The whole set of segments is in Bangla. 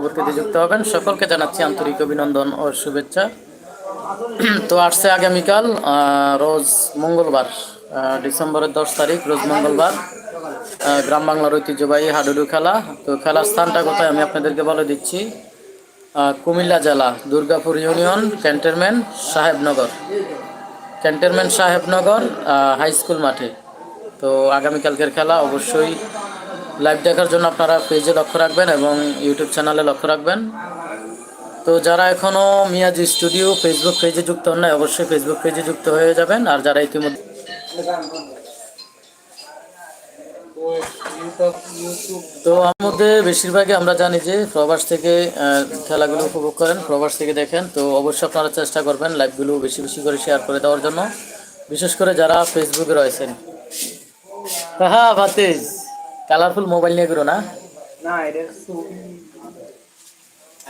পরবর্তীতে যুক্ত হবেন। সকলকে জানাচ্ছি আন্তরিক অভিনন্দন ও শুভেচ্ছা। তো আসছে আগামীকাল রোজ মঙ্গলবার ডিসেম্বরের দশ তারিখ, রোজ মঙ্গলবার গ্রাম বাংলার ঐতিহ্যবাহী হাডুডু খেলা। তো খেলার স্থানটা কোথায় আমি আপনাদেরকে বলে দিচ্ছি কুমিল্লা জেলা, Durgapur union, cantonment, Sahebnagar. Cantonment, Sahebnagar high school মাঠে। তো আগামীকালকের খেলা অবশ্যই লাইভ দেখার জন্য আপনারা পেজে লক্ষ্য রাখবেন এবং ইউটিউব চ্যানেলে লক্ষ্য রাখবেন। তো যারা এখনও মিয়াজি স্টুডিও ফেসবুক পেজে যুক্ত হন নাই, অবশ্যই ফেসবুক পেজে যুক্ত হয়ে যাবেন। আর যারা ইতিমধ্যে তো আমার মধ্যে বেশিরভাগই আমরা জানি যে প্রবাস থেকে খেলাগুলো উপভোগ করেন, প্রবাস থেকে দেখেন। তো অবশ্যই আপনারা চেষ্টা করবেন লাইভগুলো বেশি বেশি করে শেয়ার করে দেওয়ার জন্য। বিশেষ করে যারা ফেসবুকে রয়েছেন। হ্যাঁ ভাতেজ কালারফুল মোবাইল নিয়ে করো না? না এটা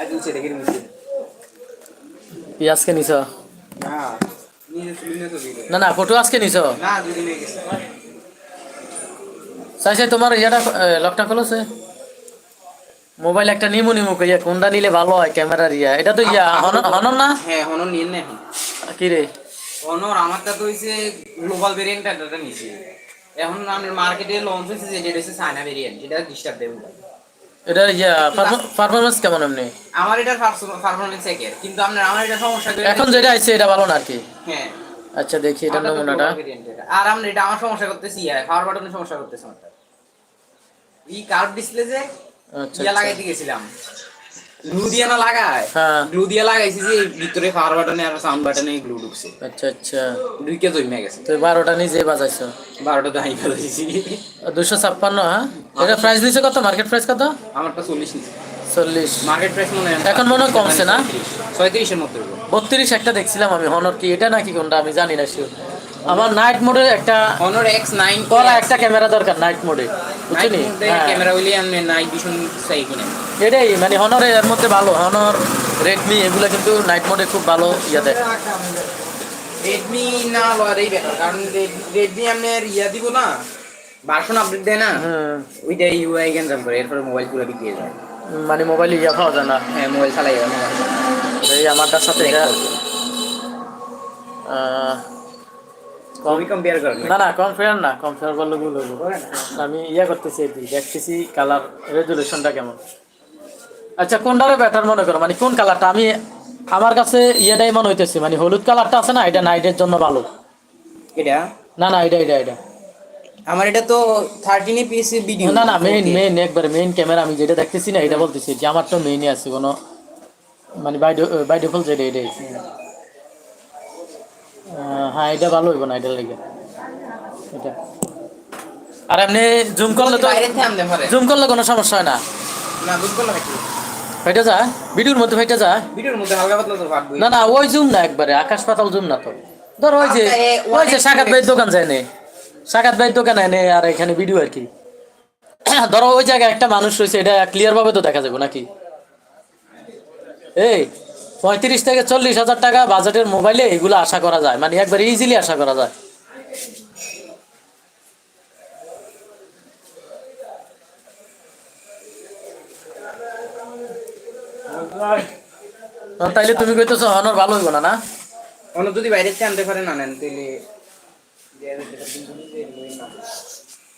আজ উঠছে দেখে নিচ্ছে পিয়াজকে নিছ? না নিয়ে না না ফটো আজকে নিছ? না দুদিন হয়ে গেছে। চাই চাই তোমার ইয়াটা লকটা খোলছে মোবাইল একটা নিমু নিমু কইয়া কোনটা নিলে ভালো হয় ক্যামেরার ইয়া? এটা তো ইয়া হনন হনন না? হ্যাঁ হনর নিন না কি রে? হনর আমারটা তো হইছে গ্লোবাল ভেরিয়েন্ট এটা নিছি। এখন আমাদের মার্কেটে লঞ্চ হয়েছে যেটা হচ্ছে চায়না ভেরিয়েন্ট এটা ডিস্টার্ব দেব এটা ইয়া পারফরমেন্স কেমন এমনি? আমার এটার পারফরমেন্স একের কিন্তু আপনার আমার এটা সমস্যা করে এখন যেটা আইছে এটা ভালো না আর কি? হ্যাঁ। আচ্ছা দেখি এটা নমুনাটা। এটা। আর আমরা এটা আমার সমস্যা করতেছি ইয়া পাওয়ার বাটনে সমস্যা করতেছে আমারটা। এই কার্ভ ডিসপ্লে যে আচ্ছা ইয়া আচ্ছা। লাগাইতে গেছিলাম। গ্লু দিয়ে না লাগায়? হ্যাঁ। গ্লু দিয়ে লাগাইছি যে ভিতরে পাওয়ার বাটনে আর সাউন্ড বাটনে গ্লু ঢুকছে। আচ্ছা আচ্ছা। দুইকে জমে গেছে। তো বারোটা নিজে বাজাইছো? ফেলেছি দুশো ছাপ্পান্ন হ্যাঁ? এটা প্রাইস দিছে কত? মার্কেট প্রাইস কত? আমারটা চল্লিশ নিচ্ছে চল্লিশ। মার্কেট প্রাইস মনে হয় এখন মনে হয় কমছে না? ছয়ত্রিশের মধ্যে হইবো। বত্রিশ একটা দেখছিলাম আমি হনর কি এটা নাকি কোনটা আমি জানি না শিওর আমার নাইট মোডে একটা Honor X9 করা একটা ক্যামেরা দরকার নাইট মোডে বুঝছিনি হ্যাঁ। ক্যামেরা হইলে আমি নাইট ভিশন চাই কিনা। এটাই মানে হনর এর মধ্যে ভালো। হনর রেডমি এগুলো কিন্তু নাইট মোডে খুব ভালো ইয়া দেয়। রেডমি না লওয়ারই বেটার কারণ রেডমি আপনার ইয়া দিব না ভার্সন আপডেট দেয় না হুম, ওইটা ইউআই গ্যাঞ্জাম করে এরপরে মোবাইল পুরো বিক্রি হয়ে যায়। মানে মোবাইল ইয়া পাওয়া যায় না। হ্যাঁ মোবাইল চালাই মোবাইল এই আমারটার সাথে এটা আহ, কমই কম্পেয়ার করেন না না কম্পেয়ার না কম্পেয়ার করলে ভুল হইব। আমি ইয়া করতেছি এটি দেখতেছি কালার রেজুলেশনটা কেমন। আচ্ছা কোনটারে বেটার মনে করো? মানে কোন কালারটা আমি আমার কাছে ইয়েটাই মনে হইতেছে মানে হলুদ কালারটা আছে না এটা নাইটের জন্য ভালো। এটা? না না এটা এটা এটা। আমার এটা তো থার্টিন পিস ভিডিও না না মেইন মেইন একবারে মেইন ক্যামেরা আমি যেটা দেখতেছি না এটা বলতেছি যে আমার তো মেইনই আছে কোনো মানে বাই বাই ডিফল্ট যেটা এটাই। আহ, হ্যাঁ এটা ভালো হইব না এটা লেগে। এটা। আর এমনি জুম করলে তো জুম করলে কোনো সমস্যা হয় না। না করলাম একটু ফেটে যায় ভিডিওর মধ্যে ফেটে যায় ভিডিওর মধ্যে হালকা পাতলা তো ফাটবই না না ওই জুম না একবারে আকাশ পাতাল জুম না তো। ধর ওই যে আচ্ছা, ওই যে সাকাত ভাইয়ের দোকান যায় নে। সাকাত ভাইয়ের দোকান এনে আর এখানে ভিডিও আর কি। ধরো ওই জায়গায় একটা মানুষ রয়েছে এটা ক্লিয়ার ভাবে তো দেখা যাবে নাকি? এই পঁয়ত্রিশ থেকে চল্লিশ হাজার টাকা বাজেটের মোবাইলে এগুলো আশা করা যায়। মানে একবার ইজিলি আশা করা যায়। তাইলে তুমি কইতেছো হনর ভালো হইব না না? অন্য যদি বাইরে থেকে আনতে না নেন তাহলে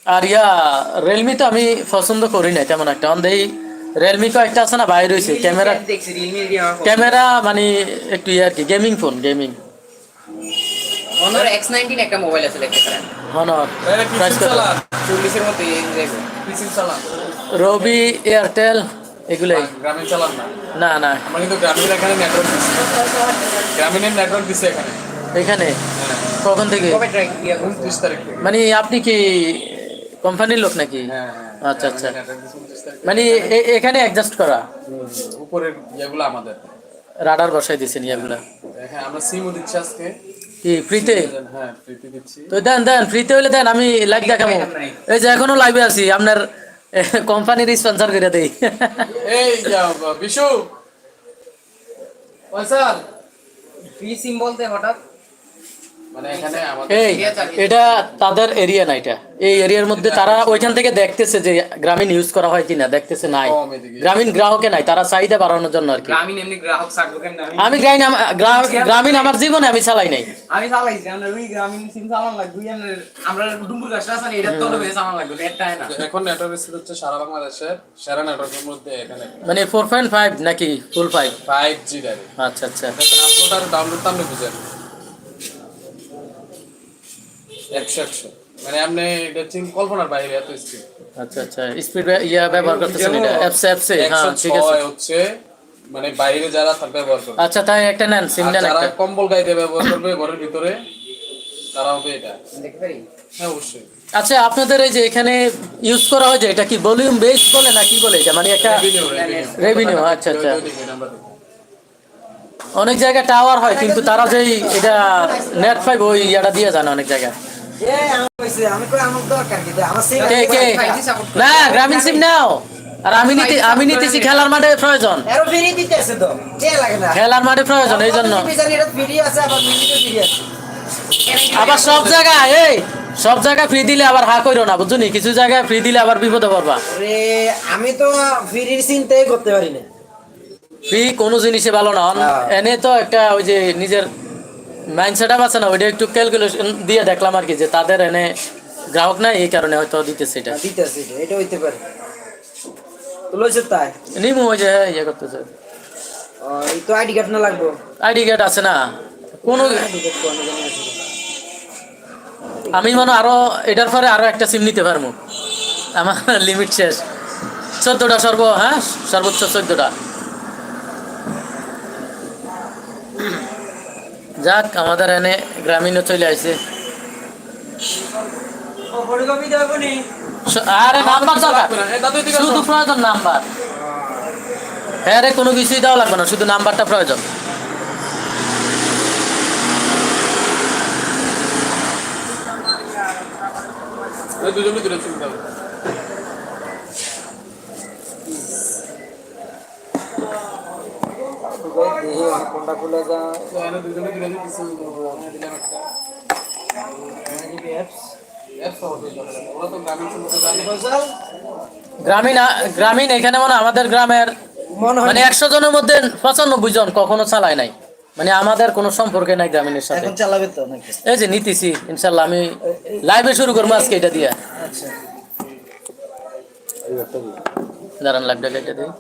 আর ইয়া রিয়েলমি তো আমি পছন্দ করি না তেমন একটা। অন দেই রিয়েলমি তো একটা আছে না বাইরে রয়েছে ক্যামেরা দেখছি রিয়েলমি দিয়ে আমার ক্যামেরা মানে একটু ইয়ে আর কি gaming phone gaming Honor X19 একটা মোবাইল আছে দেখতে পারেন। হনর প্রাইস কত? চল্লিশের মধ্যে এই দেখো রবি এয়ারটেল এগুলাই। গ্রামীণ চালান না। না না। আমরা কিন্তু গ্রামীণ এখানে নেটওয়ার্ক গ্রামীণের নেটওয়ার্ক দিচ্ছে এখানে। এখানে? কখন থেকে? কবে ট্রাই ইয়া থেকে। মানে আপনি কি কোম্পানির লোক নাকি? হ্যাঁ হ্যাঁ আচ্ছা আচ্ছা। তারিখ মানে এখানে অ্যাডজাস্ট করা? উপরের ইয়েগুলো আমাদের। রাডার বসাই দিয়েছেন ইয়াগুলা। হ্যাঁ আমরা সিমও দিচ্ছি আজকে। কি ফ্রিতে হ্যাঁ ফ্রিতে দিচ্ছি। তো দেন দেন ফ্রিতে হইলে দেন আমি লাইভ দেখাবো। এই যে এখনও লাইভে আছি আপনার কোম্পানির স্পন্সর করে দেই। এই যা, বিশু। পয়সা ফ্রি সিম বলতে হঠাৎ এই এটা তাদের এরিয়া না এটা। এই এরিয়ার মধ্যে তারা ওইখান থেকে দেখতেছে যে গ্রামীণ ইউজ করা হয় কিনা দেখতেছে নাই। গ্রামীণ গ্রাহকে নাই তারা চাহিদা বাড়ানোর জন্য আর কি। গ্রামীণ এমনি গ্রাহক থাকব কেন আমি গ্রামীণ গ্রামীণ আমার জীবনে আমি চালাই নাই। আমি চালাইছি আমরা ওই গ্রামীণ সিম চালান লাগবে আমরা আমরা ডুম্বুর আছে না, এটার তলে চালান লাগবে নেটটাই না। এখন নেটওয়ার্ক স্পিড হচ্ছে সারা বাংলাদেশের সেরা নেটওয়ার্কের মধ্যে এখানে। মানে ফোর পয়েন্ট ফাইভ নাকি ফুল ফাইভ ফাইভ জি আচ্ছা আচ্ছা। দেখেন আপলোড আর ডাউনলোড তো আপনি বুঝেন একশো একশো। মানে আপনি এটা চিন কল্পনার বাইরে এত স্পিড আচ্ছা আচ্ছা স্পিড ইয়া ব্যবহার করতেছেন এটা অ্যাপস অ্যাপসে হ্যাঁ ঠিক আছে। হচ্ছে মানে বাইরে যারা থাকবে ব্যবহার করবে। আচ্ছা তাই একটা নেন সিম নেন যারা কম্বল গাইতে ব্যবহার করবে ঘরের ভিতরে তারা হবে এটা। দেখতে পারি? হ্যাঁ অবশ্যই। আচ্ছা আপনাদের এই যে এখানে ইউজ করা হয় যে এটা কি ভলিউম বেস বলে না কি বলে এটা? মানে একটা। Revenue, আচ্ছা, আচ্ছা। অনেক জায়গায় টাওয়ার হয় কিন্তু তারা যেই এটা নেট ফাইভ ওই ইয়াটা দিয়ে যায় না অনেক জায়গায়। না গ্রামীণ সিম নাও। আর আমি নিতে আমি নিতেছি খেলার মাঠে প্রয়োজন। খেলার মাঠে প্রয়োজন এই জন্য আবার সব জায়গায় এই সব জায়গায় ফ্রি দিলে আবার হা কইরো না বুঝছ কিছু জায়গায় ফ্রি দিলে আবার বিপদে পড়বা। আমি তো ফ্রির চিন্তাই করতে পারি না। ফ্রি কোনো জিনিসে ভালো না হ্যাঁ। এনে তো একটা ওই যে নিজের মাইন্ড সেট আছে না ওইটা একটু ক্যালকুলেশন দিয়ে দেখলাম আর কি যে তাদের এনে গ্রাহক নাই এই কারণে হয়তো দিতেছে এটা। দিতেছে এটা, হইতে পারে। তো লইছে তাই? নিমু ওই যে ইয়ে করতেছে। এই তো আইডি কার্ড না লাগবো? আইডি কার্ড আছে না। কোন আমি মনে আরও এটার পরে আরও একটা সিম নিতে পারব। আমার লিমিট শেষ। চোদ্দটা সর্ব হ্যাঁ সর্বোচ্চ চোদ্দটা। যাক আমাদের এনে গ্রামীণও চলে আসছে আরে নাম্বার দরকার। শুধু প্রয়োজন নাম্বার। হ্যাঁ রে কোনো কিছুই দেওয়া লাগবে না শুধু নাম্বারটা প্রয়োজন। দুজনে দূরে চিন্তা হবে দেখি কোনটা খুলে যায় তো এনে দুজনে দূরে কিছু দিলাম ওরা তো গ্রামীণ গ্রামীণ এখানে মনে আমাদের গ্রামের মানে একশো জনের মধ্যে পঁচানব্বই জন কখনো চালায় নাই। মানে আমাদের কোনো সম্পর্কে নাই গ্রামীণের সাথে। এখন চালাবে তো নাকি? এই যে নিতেছি ইনশাল্লাহ আমি লাইভে শুরু করব আজকে এটা দিয়ে। আচ্ছা। দাঁড়ান লাইভটা কেটে দিই।